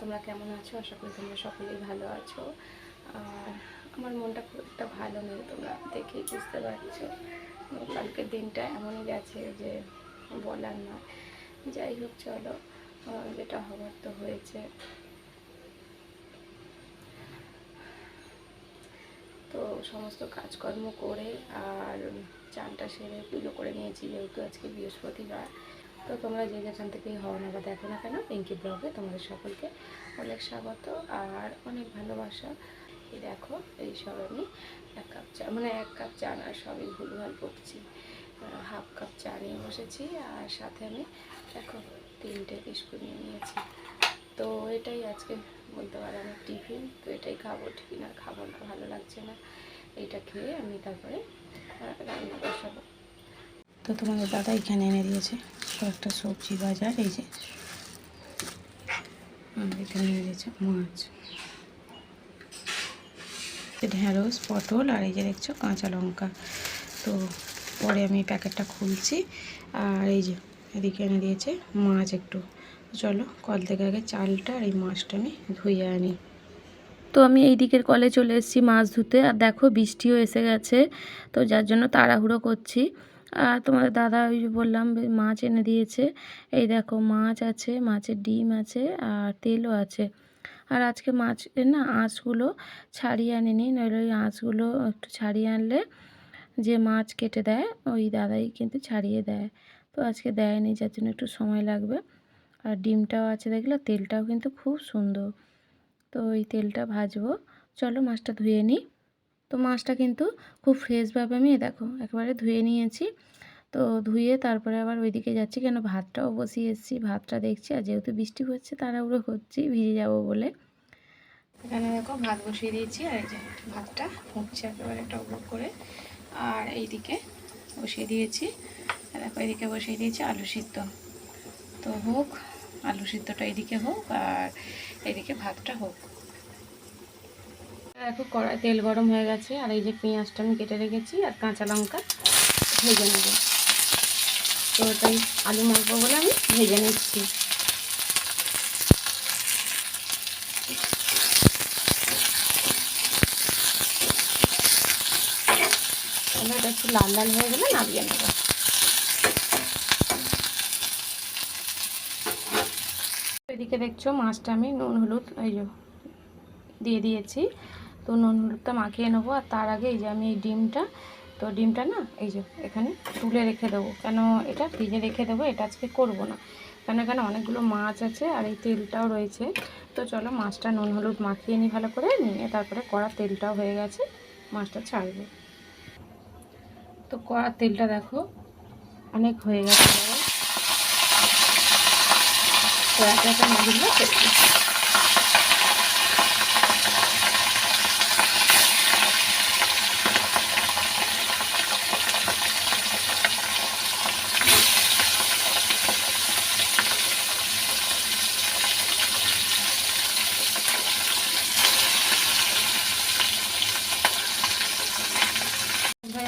তোমরা কেমন আছো? আশা করি তোমরা সকলেই ভালো আছো। আর আমার মনটা খুব একটা ভালো নেই, তোমরা দেখেই বুঝতে পারছ। কালকের দিনটা এমনই গেছে যে বলার না যাই হোক, চলো যেটা হওয়ার তো হয়েছে। তো সমস্ত কাজকর্ম করে আর চানটা সেরে, পুজো করে নিয়েছি যেহেতু আজকে বৃহস্পতিবার। তো তোমরা যে যেখান থেকেই হও না বা দেখো না কেন পিঙ্কি ব্লগে তোমাদের সকলকে অনেক স্বাগত আর অনেক ভালোবাসা। এই দেখো, এই সব আমি এক কাপ চা মানে এক কাপ চা না, সবই ভুলভাল করছি হাফ কাপ চা নিয়ে বসেছি আর সাথে আমি দেখো তিনটে বিস্কুট নিয়ে নিয়েছি। তো এটাই আজকে বলতে পারো আমার টিফিন, তো এটাই খাব। টিফিন আর খাব না, ভালো লাগছে না। এইটা খেয়ে আমি তারপরে রান্না বসাবো। তো তোমাদের দাদা এখানে এনে দিয়েছে। একটা সবজি বাজার, এই যে। এখানে দিয়েছে মাছ। ঢেঁড়স পটল, আর এই যে দেখছ কাঁচা লঙ্কা। তো পরে আমি প্যাকেটটা খুলছি, আর এই যে এদিকে এনে দিয়েছে মাছ একটু। চলো, কল থেকে আগে চালটা আর এই মাছটা আমি ধুয়ে আনি। তো আমি এই দিকের কলে চলে এসেছি মাছ ধুতে, আর দেখো বৃষ্টিও এসে গেছে, তো যার জন্য তাড়াহুড়ো করছি। আর তোমাদের দাদা ওই বললাম মাছ এনে দিয়েছে। এই দেখো মাছ আছে, মাছের ডিম আছে আর তেলও আছে। আর আজকে মাছ না আঁশগুলো ছাড়িয়ে আনিনি, নইলে ওই আঁশগুলো একটু ছাড়িয়ে আনলে যে মাছ কেটে দেয়, ওই দাদাই কিন্তু ছাড়িয়ে দেয়। তো আজকে দেয়নি, যার জন্য একটু সময় লাগবে। আর ডিমটাও আছে, দেখলে তেলটাও কিন্তু খুব সুন্দর। তো ওই তেলটা ভাজবো। চলো মাছটা ধুয়ে নিই। তো মাছটা কিন্তু খুব ফ্রেশভাবে আমি দেখো একেবারে ধুয়ে নিয়েছি। তো ধুয়ে তারপরে আবার ওইদিকে যাচ্ছি কেন ভাতটাও বসিয়ে এসেছি, ভাতটা দেখছি আর যেহেতু বৃষ্টি হচ্ছে তাড়াহুড়ো করছি, ভিজে যাব বলে। এখানে দেখো ভাত বসিয়ে দিয়েছি আর এই যে ভাতটা ফুটছে একেবারে টকবক করে। আর এইদিকে বসিয়ে দিয়েছি, দেখো এদিকে বসিয়ে দিয়েছি আলু সিদ্ধ। তো হোক, আলু সিদ্ধটা এইদিকে হোক আর এদিকে ভাতটা হোক। দেখো কড়াই তেল গরম হয়ে গেছে, আর এই যে পেঁয়াজটা আমি কেটে রেখেছি আর কাঁচা লঙ্কা ভেজে নেব। তো ওটাই আলু মাখবো বলে আমি ভেজে নিচ্ছি। এটা একটু লাল লাল হয়ে গেলে নামিয়ে নেব। এদিকে দেখছ মাছটা আমি নুন, হলুদ, এই দিয়ে দিয়েছি। তো নুন হলুদটা মাখিয়ে নেব আর তার আগে এই যে আমি এই ডিমটা, তো ডিমটা না এই যে এখানে তুলে রেখে দেবো। কেন এটা ভিজে রেখে দেবো, এটা আজকে করব না। কেন এখানে অনেকগুলো মাছ আছে আর এই তেলটাও রয়েছে। তো চলো মাছটা নুন হলুদ মাখিয়ে নিই ভালো করে, নিয়ে তারপরে কড়া তেলটাও হয়ে গেছে, মাছটা ছাড়বো। তো কড়ার তেলটা দেখো অনেক হয়ে গেছে। তো একা একা মাছগুলো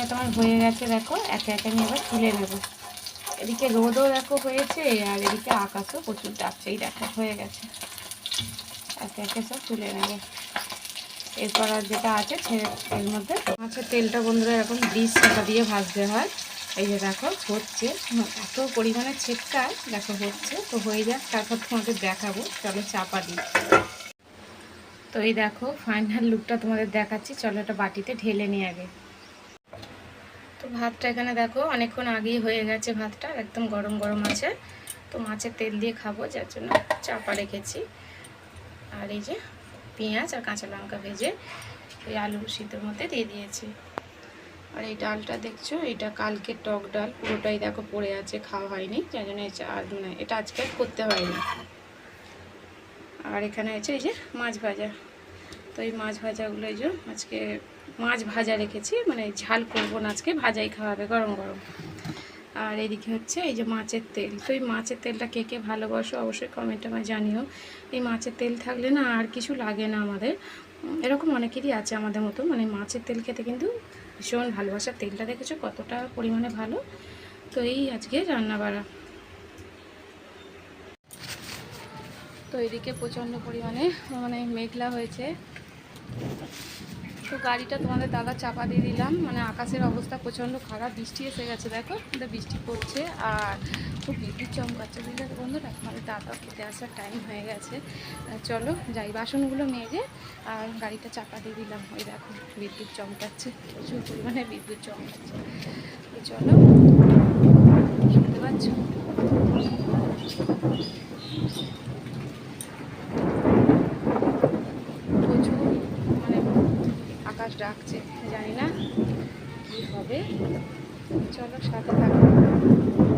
ভাজা তোমার হয়ে গেছে, দেখো। একে একে আমি এবার তুলে নেব। এদিকে রোদও দেখো হয়েছে, আর এদিকে আকাশও প্রচুর ডাকছেই দেখো, হয়ে গেছে। একে একে সব তুলে নেব। এরপর আর যেটা আছে, ছেড়ে এর মধ্যে মাছের তেলটা বন্ধুরা এরকম ডিশ চাপা দিয়ে ভাজতে হয়। এই যে দেখো, হচ্ছে। এত পরিমাণে ছেটকায় দেখো হচ্ছে। তো হয়ে যাক, তারপর তোমাদের দেখাবো। চলো চাপা দিই। তো এই দেখো ফাইনাল লুকটা তোমাদের দেখাচ্ছি। চলো এটা বাটিতে ঢেলে নিয়ে আগে। ভাতটা এখানে দেখো, অনেকক্ষণ আগেই হয়ে গেছে ভাতটা, একদম গরম গরম আছে। তো মাছের তেল দিয়ে খাব, যার জন্য চাপা রেখেছি। আর এই যে পেঁয়াজ আর কাঁচা লঙ্কা ভেজে ওই আলু সিদ্ধর মধ্যে দিয়ে দিয়েছি। আর এই ডালটা দেখছ, এটা কালকে টক ডাল, পুরোটাই দেখো পড়ে আছে, খাওয়া হয়নি, যার জন্য আর মানে এটা আজকে করতে হয়নি। আর এখানে আছে এই যে মাছ ভাজা। তো এই মাছ ভাজাগুলো এই যে আজকে মাছ ভাজা রেখেছি মানে ঝাল করব না আজকে, ভাজাই খাওয়াবে গরম গরম। আর এদিকে হচ্ছে এই যে মাছের তেল, তো এই মাছের তেলটা কে কে ভালোবাসো অবশ্যই কমেন্টে আমায় জানিও। এই মাছের তেল থাকলে না আর কিছু লাগে না আমাদের। এরকম অনেকেরই আছে আমাদের মতো মানে মাছের তেল খেতে কিন্তু ভীষণ ভালোবাসার তেলটা দেখেছ কতটা পরিমাণে ভালো? তো এই আজকে রান্না বাড়া তো এদিকে প্রচণ্ড পরিমাণে মানে মেঘলা হয়েছে। তো গাড়িটা তোমাদের দাদা চাপা দিয়ে দিলাম। মানে আকাশের অবস্থা প্রচণ্ড খারাপ, বৃষ্টি এসে গেছে, দেখো। বৃষ্টি পড়ছে আর খুব বিদ্যুৎ চমকাচ্ছে, বুঝলে বন্ধুরা? মানে দাদা খেতে আসার টাইম হয়ে গেছে। চলো যাই, বাসনগুলো মেজে আর গাড়িটা চাপা দিয়ে দিলাম। ওই দেখো, বিদ্যুৎ চমকাচ্ছে, প্রচুর পরিমাণে বিদ্যুৎ চমকাচ্ছে। চলো, শুনতে পাচ্ছ প্রচুর মানে আকাশ ডাকছে জানি না কী হবে। চলো সাথে থাকো।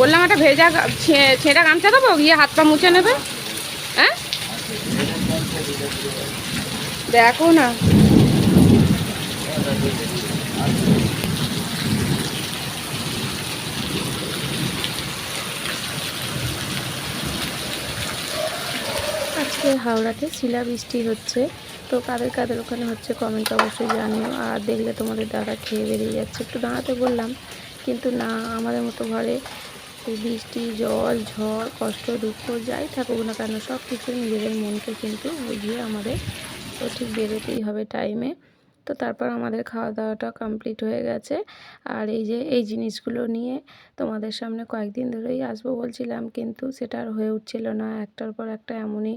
বললাম একটা ভেজা ছেঁড়া গামছা দেবো? গিয়ে হাত পা মুছে নেবে? হ্যাঁ? দেখো না। আজকে হাওড়াতে শিলা বৃষ্টি হচ্ছে। তো কাদের কাদের ওখানে হচ্ছে কমেন্ট অবশ্যই জানিও। আর দেখলে তোমাদের দাদা খেয়ে বেরিয়ে যাচ্ছে। একটু দাঁড়াতে বললাম। কিন্তু না, আমাদের মতো ঘরে বৃষ্টি, জল, ঝড়, কষ্ট, দুঃখ, যাই থাকুক না কেন সব কিছু নিজেদের মনকে কিন্তু বুঝিয়ে আমাদের তো ঠিক বেরোতেই হবে টাইমে তো তারপর আমাদের খাওয়া দাওয়াটা কমপ্লিট হয়ে গেছে। আর এই যে, এই জিনিসগুলো নিয়ে তোমাদের সামনে কয়েকদিন ধরেই আসব বলছিলাম, কিন্তু সেটা আর হয়ে উঠছিল না। একটার পর একটা এমনই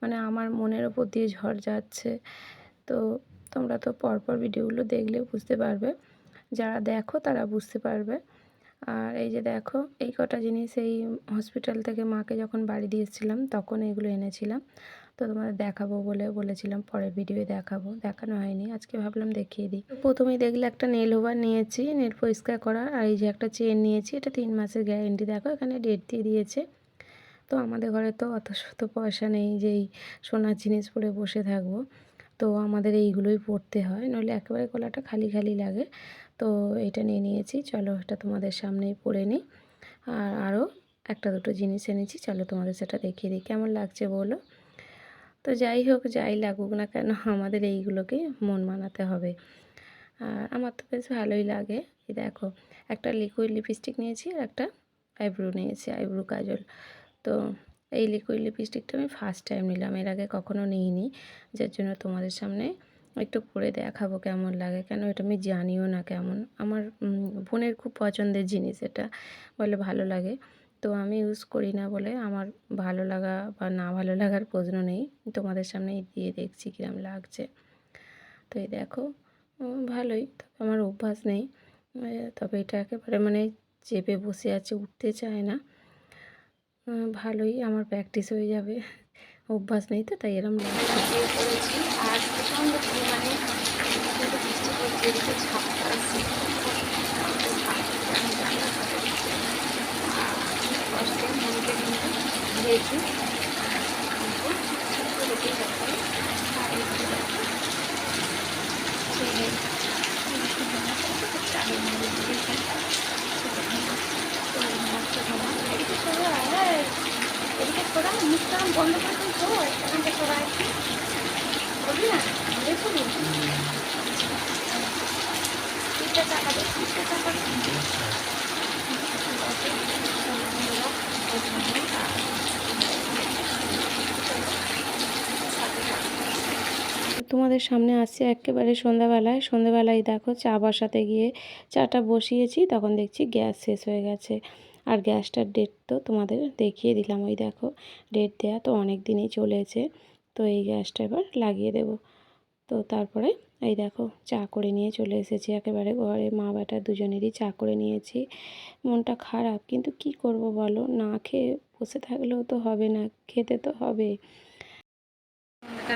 মানে আমার মনের ওপর দিয়ে ঝড় যাচ্ছে। তো তোমরা তো পরপর ভিডিওগুলো দেখলে বুঝতে পারবে। যারা দেখো তারা বুঝতে পারবে। আর এই যে দেখো, এই কটা জিনিস এই হসপিটাল থেকে মাকে যখন বাড়ি দিয়ে এসেছিলাম, তখন এগুলো এনেছিলাম। তো তোমাদের দেখাবো বলে বলেছিলাম, পরের ভিডিওয়ে দেখাবো। দেখানো হয়নি, আজকে ভাবলাম দেখিয়ে দিই। প্রথমেই দেখলে একটা নেল হোভার নিয়েছি নেল পরিষ্কার করা আর এই যে একটা চেন নিয়েছি, এটা তিন মাসের গ্যারেন্টি দেখো এখানে ডেট দিয়ে দিয়েছে। তো আমাদের ঘরে তো অত শত পয়সা নেই যে এই সোনার জিনিস পরে বসে থাকব। তো আমাদের এইগুলোই পড়তে হয়, নইলে একেবারে গলাটা খালি খালি লাগে। তো এটা নিয়ে নিয়েছি। চলো এটা তোমাদের সামনেই পরে নিই। আর আরও একটা দুটো জিনিস এনেছি। চলো তোমাদের সেটা দেখিয়ে দিই। কেমন লাগছে বলো? তো যাই হোক, যাই লাগুক না কেন, আমাদের এইগুলোকে মন মানাতে হবে। আর আমার তো বেশ ভালোই লাগে। এই দেখো, একটা লিকুইড লিপস্টিক নিয়েছি আর একটা আইব্রো নিয়েছি আইব্রো কাজল। তো এই লিকুইড লিপস্টিকটা আমি ফার্স্ট টাইম নিলাম। এর আগে কখনো নিইনি। যার জন্য তোমাদের সামনে একটু পরে দেখাবো কেমন লাগে। কেন এটা আমি জানিও না কেমন। আমার বোনের খুব পছন্দের জিনিস এটা, বলে ভালো লাগে। তো আমি ইউজ করি না বলে আমার ভালো লাগা বা না ভালো লাগার প্রশ্ন নেই। তোমাদের সামনেই দিয়ে দেখছি কিরম লাগছে। তো এই দেখো ভালোই। তবে আমার অভ্যাস নেই। তবে এটা একেবারে মানে চেপে বসে আছে, উঠতে চায় না। ভালোই, আমার প্র্যাকটিস হয়ে যাবে। অভ্যাস নেই তো তাই এরম করেছি আর প্রচণ্ড পরিমাণে বৃষ্টি ছোড়া মুখটা বন্ধ করে তুমি ছোড়ো এখানটা ছোড়া একটু করবি না দেখুন তিনটে টাকা দে তিনটে টাকা তোমাদের সামনে আসছে একেবারে সন্ধ্যাবেলায়। সন্ধ্যাবেলায় দেখো চা বসাতে গিয়ে চাটা বসিয়েছি, তখন দেখছি গ্যাস শেষ হয়ে গেছে। আর গ্যাসটার ডেট তো তোমাদের দেখিয়ে দিলাম, ওই দেখো ডেট দেওয়া তো অনেক দিনই চলেছে। তো এই গ্যাসটা এবার লাগিয়ে দেব। তো তারপরে এই দেখো চা করে নিয়ে চলে এসেছি একেবারে ঘরে। মা বেটা দুজনেরই চা করে নিয়েছি। মনটা খারাপ, কিন্তু কি করব বলো? না খেয়ে বসে থাকলেও তো হবে না, খেতে তো হবে।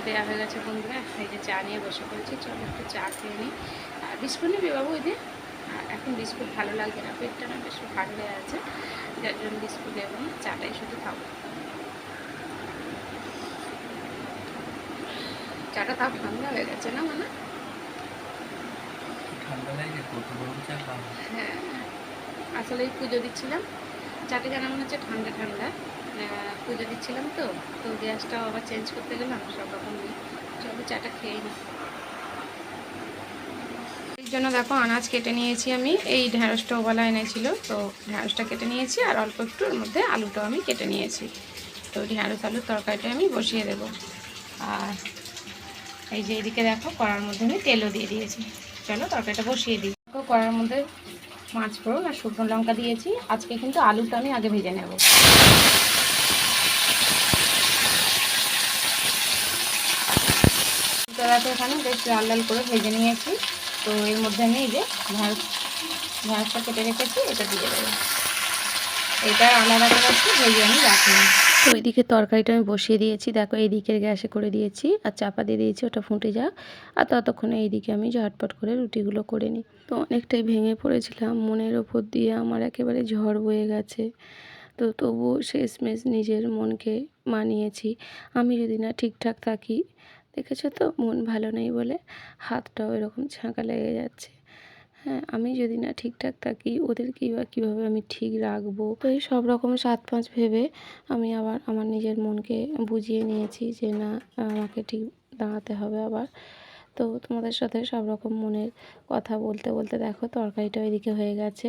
দেওয়া হয়ে গেছে বন্ধুরা, এই যে চা নিয়ে বসে পড়েছি। চলো একটু চা খেয়ে নিই। আর বিস্কুট নিবি বাবু ওই আর এখন বিস্কুট ভালো লাগছে না, পেটটা না বেশ ভালো হয়ে আছে, যার জন্য বিস্কুট দেবো না, চাটাই শুধু খাব। চাটা তাও ঠান্ডা হয়ে গেছে না মানে হ্যাঁ আসলে পুজো দিচ্ছিলাম। চাটা যেন মনে হচ্ছে ঠান্ডা ঠান্ডা। পুজো দিচ্ছিলাম তো তো গ্যাসটাও আবার চেঞ্জ করতে গেলাম সব রকম চলো চাটা খেয়ে নিই। এই জন্য দেখো আনাজ কেটে নিয়েছি আমি। এই ঢ্যাঁড়সটা ওবেলা এনেছিল তো ঢ্যাঁড়সটা কেটে নিয়েছি আর অল্প একটু মধ্যে আলুটাও আমি কেটে নিয়েছি। তো ঢ্যাঁড়স আলুর তরকারিটা আমি বসিয়ে দেবো। আর এই যে এদিকে দেখো, কড়ার মধ্যে আমি তেলও দিয়ে দিয়েছি। চলো তরকারিটা বসিয়ে দিই। দেখো, কড়ার মধ্যে মাছ ফোড়ন আর শুকনো লঙ্কা দিয়েছি। আজকে কিন্তু আলুটা আমি আগে ভেজে নেব। দেখো, এখানে বেশ লাল লাল করে ভেজে নিয়েছি। তো এর মধ্যে আমি এই যে ঢ্যাঁড়স ঢ্যাঁড়সটা কেটে রেখেছি, এটা দিয়ে দেবো। এটা আলাদা করে ভেজে আমি রাখিনি তো ওইদিকে তরকারিটা আমি বসিয়ে দিয়েছি। দেখো এই দিকের গ্যাসে করে দিয়েছি আর চাপা দিয়ে দিয়েছি, ওটা ফুটে যাক। আর ততক্ষণে এইদিকে আমি ঝটপট করে রুটিগুলো করে নিই। তো অনেকটাই ভেঙে পড়েছিলাম, মনের ওপর দিয়ে আমার একেবারে ঝড় বয়ে গেছে। তো তবুও শেষমেশ নিজের মনকে মানিয়েছি। আমি যদি না ঠিকঠাক থাকি, দেখেছ তো? মন ভালো নেই বলে হাতটাও এরকম ছাঁকা লেগে যাচ্ছে। হ্যাঁ আমি যদি না ঠিকঠাক থাকি ওদের কী বা কীভাবে আমি ঠিক রাখব? তো এই সব রকম সাত পাঁচ ভেবে আমি আবার আমার নিজের মনকে বুঝিয়ে নিয়েছি যে না, আমাকে ঠিক দাঁড়াতে হবে আবার। তো তোমাদের সাথে সব রকম মনের কথা বলতে বলতে দেখো, তরকারিটা ওইদিকে হয়ে গেছে।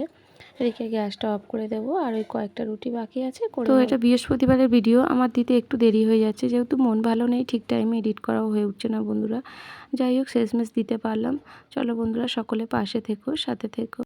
এদিকে গ্যাসটা অফ করে দেবো আর ওই কয়েকটা রুটি বাকি আছে তো এটা বৃহস্পতিবারের ভিডিও আমার দিতে একটু দেরি হয়ে যাচ্ছে যেহেতু মন ভালো নেই ঠিক টাইমে এডিট করাও হয়ে উঠছে না বন্ধুরা। যাই হোক শেষমেশ দিতে পারলাম। চলো বন্ধুরা সকলে পাশে থেকো সাথে থেকো।